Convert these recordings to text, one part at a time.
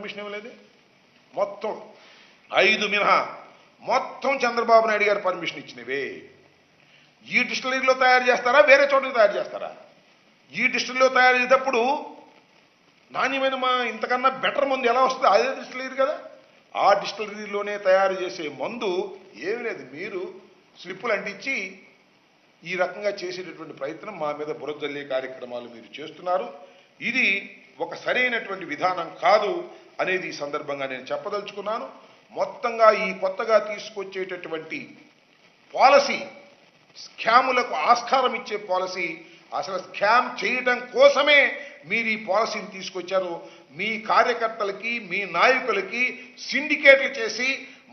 Permission ఇవ్వలేదు. మొత్తం ఐదు మినహా మొత్తం చంద్రబాబు నాయుడు గారు పర్మిషన్ ఇచ్చినవే. ఈ డిస్టిలరీలో తయారు చేస్తారా? వేరే చోట తయారు చేస్తారా? ఈ డిస్టిలరీలో తయారు చేసేటప్పుడు నాణ్యమైన మా ఇంతకన్నా బెటర్ మందు ఎలా వస్తుంది? అదే డిస్టిలరీ కదా. ఆ డిస్టిలరీలోనే తయారు చేసే మందు ఏమీ లేదు. మీరు స్లిప్పులు అంటించి ఈ రకంగా చేసేటటువంటి ప్రయత్నం మా మీద బురద జల్లే కార్యక్రమాలు మీరు చేస్తున్నారు. ఇది ఒక సరైనటువంటి విధానం కాదు. అనేది ఈ సందర్భంగా నేను చెప్పదలుచుకున్నాను. మొత్తంగా ఈ కొత్తగా తీసుకొచ్చేటటువంటి పాలసీ స్కాములకు ఆస్కారం ఇచ్చే పాలసీ అసలు స్కామ్ చేయడం కోసమే మీరు ఈ పాలసీని తీసుకొచ్చారు. మీ కార్యకర్తలకి మీ నాయకులకి సిండికేట్లు చేసి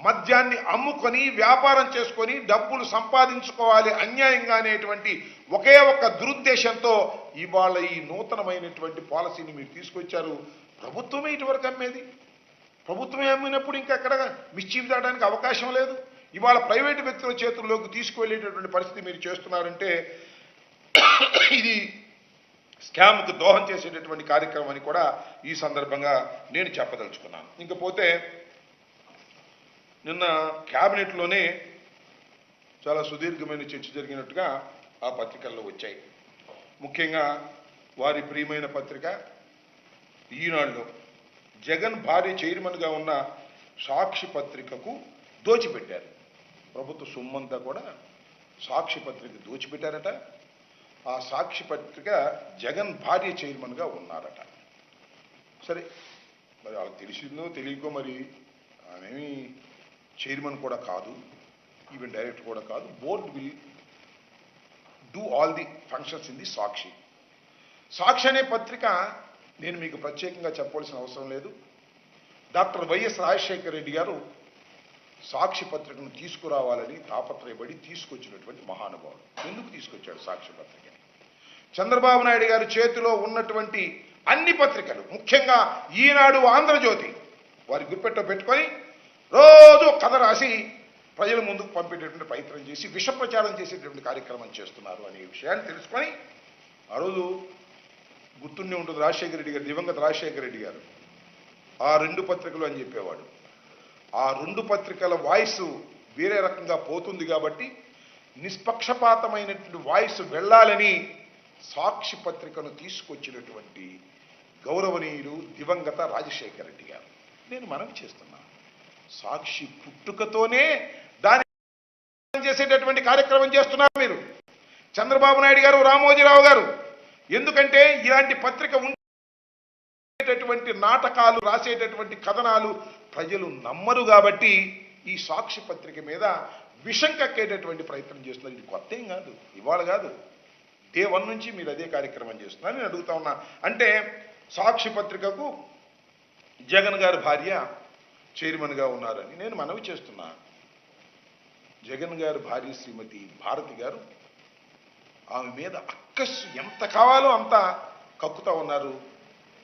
మద్యాన్ని అమ్ముకొని వ్యాపారం చేసుకొని డబ్బులు సంపాదించుకోవాలి అన్యాయంగా అనేటువంటి ఒకే ఒక్క దురుద్దేశంతో ఇవాళ ఈ నూతనమైనటువంటి పాలసీని మీరు తీసుకొచ్చారు. ప్రభుత్వమే ఇటువరకు అమ్మేది. ప్రభుత్వమే అమ్మినప్పుడు ఇంకెక్కడ ఎక్కడ మిస్చీఫ్ అవకాశం లేదు. ఇవాళ ప్రైవేటు వ్యక్తుల చేతుల్లోకి తీసుకువెళ్ళేటటువంటి పరిస్థితి మీరు చేస్తున్నారంటే ఇది స్కామ్కు దోహం చేసేటటువంటి కార్యక్రమం అని కూడా ఈ సందర్భంగా నేను చెప్పదలుచుకున్నాను. ఇంకపోతే నిన్న క్యాబినెట్లోనే చాలా సుదీర్ఘమైన చర్చ జరిగినట్టుగా ఆ పత్రికల్లో వచ్చాయి. ముఖ్యంగా వారి ప్రియమైన పత్రిక ఈనాడులో జగన్ భార్య చైర్మన్గా ఉన్న సాక్షి పత్రికకు దోచిపెట్టారు. ప్రభుత్వ సొమ్మంతా కూడా సాక్షి పత్రిక దోచిపెట్టారట. ఆ సాక్షి పత్రిక జగన్ భార్య చైర్మన్గా ఉన్నారట. సరే మరి వాళ్ళకి తెలిసిందో తెలియకో మరి ఆమెమి చైర్మన్ కూడా కాదు ఈవెన్ డైరెక్టర్ కూడా కాదు board will do all the functions in the Sakshi Sakshi అనే పత్రిక నేను మీకు ప్రత్యేకంగా చెప్పవలసిన అవసరం లేదు డాక్టర్ వైఎస్ రాజశేఖర రెడ్డి గారు సాక్షి పత్రికను తీసుకురావాలని తాపత్రయపడి తీసుకొచ్చినటువంటి మహానుభావుడు. ఎందుకు తీసుకొచ్చాడు సాక్షి పత్రికని చంద్రబాబు నాయుడు గారి చేతిలో ఉన్నటువంటి అన్ని పత్రికలు ముఖ్యంగా ఈనాడు ఆంధ్రజ్యోతి వారి గుప్పెట్ట పెట్టుకొని రోజు కథ రాసి ప్రజల ముందుకు పంపేటటువంటి ప్రయత్నం చేసి విష ప్రచారం చేసేటటువంటి కార్యక్రమం చేస్తున్నారు అనే విషయాన్ని తెలుసుకొని ఆ రోజు గుర్తుండే ఉంటుంది రాజశేఖర రెడ్డి గారు దివంగత రాజశేఖర రెడ్డి గారు. ఆ రెండు పత్రికలు అని చెప్పేవాడు. ఆ రెండు పత్రికల వాయిస్ వేరే రకంగా పోతుంది కాబట్టి నిష్పక్షపాతమైనటువంటి వాయిస్ వెళ్ళాలని సాక్షి పత్రికను తీసుకొచ్చినటువంటి గౌరవనీయులు దివంగత రాజశేఖర రెడ్డి గారు. నేను మనవి చేస్తున్నాను సాక్షి పుట్టుకతోనే దాని చేసేటటువంటి కార్యక్రమం చేస్తున్నారు మీరు. చంద్రబాబు నాయుడు గారు రామోజీరావు గారు. ఎందుకంటే ఇలాంటి పత్రిక ఉండేటటువంటి నాటకాలు రాసేటటువంటి కథనాలు ప్రజలు నమ్మరు కాబట్టి ఈ సాక్షి పత్రిక మీద విషం కక్కేటటువంటి ప్రయత్నం చేస్తున్నారు. ఇది కొత్త ఏం కాదు ఇవాళ కాదు. డే వన్ నుంచి మీరు అదే కార్యక్రమం చేస్తున్నారు. నేను అడుగుతా ఉన్నా అంటే సాక్షి పత్రికకు జగన్ గారి భార్య చైర్మన్గా ఉన్నారని నేను మనవి చేస్తున్నా. జగన్ గారు భార్య శ్రీమతి భారతి గారు ఆమె మీద అక్కస్ ఎంత కావాలో అంత కక్కుతా ఉన్నారు.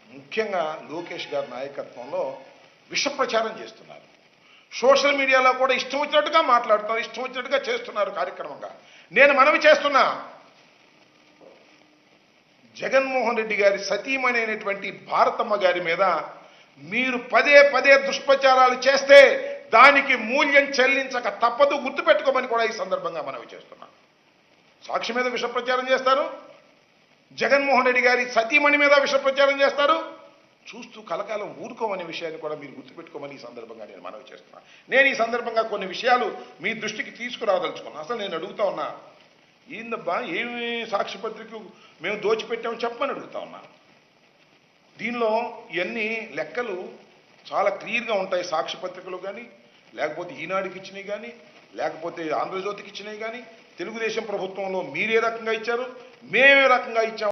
ముఖ్యంగా లోకేష్ గారి నాయకత్వంలో విషప్రచారం చేస్తున్నారు. సోషల్ మీడియాలో కూడా ఇష్టం వచ్చినట్టుగా మాట్లాడుతున్నారు ఇష్టం వచ్చినట్టుగా చేస్తున్నారు కార్యక్రమంగా. నేను మనవి చేస్తున్నా జగన్మోహన్ రెడ్డి గారి సతీమణి అయినటువంటి భారతమ్మ గారి మీద మీరు పదే పదే దుష్ప్రచారాలు చేస్తే దానికి మూల్యం చెల్లించక తప్పదు గుర్తుపెట్టుకోమని కూడా ఈ సందర్భంగా మనవి చేస్తున్నా సాక్షి మీద విషప్రచారం చేస్తారు జగన్మోహన్ రెడ్డి గారి సతీమణి మీద విషప్రచారం చేస్తారు చూస్తూ కలకాలం ఊరుకోమనే విషయాన్ని కూడా మీరు గుర్తుపెట్టుకోమని ఈ సందర్భంగా నేను మనవి చేస్తున్నా నేను ఈ సందర్భంగా కొన్ని విషయాలు మీ దృష్టికి తీసుకురావదలుచుకున్నాను అసలు నేను అడుగుతా ఉన్నా ఏందబ్బా ఏమి సాక్షి పత్రిక మేము దోచిపెట్టామని చెప్పమని అడుగుతా ఉన్నాను దీనిలో ఇవన్నీ లెక్కలు చాలా క్లియర్గా ఉంటాయి. సాక్షి పత్రికలు కానీ లేకపోతే ఈనాడుకి ఇచ్చినవి కానీ లేకపోతే ఆంధ్రజ్యోతికి ఇచ్చినవి కానీ తెలుగుదేశం ప్రభుత్వంలో మీరే రకంగా ఇచ్చారు మేమే రకంగా ఇచ్చాం.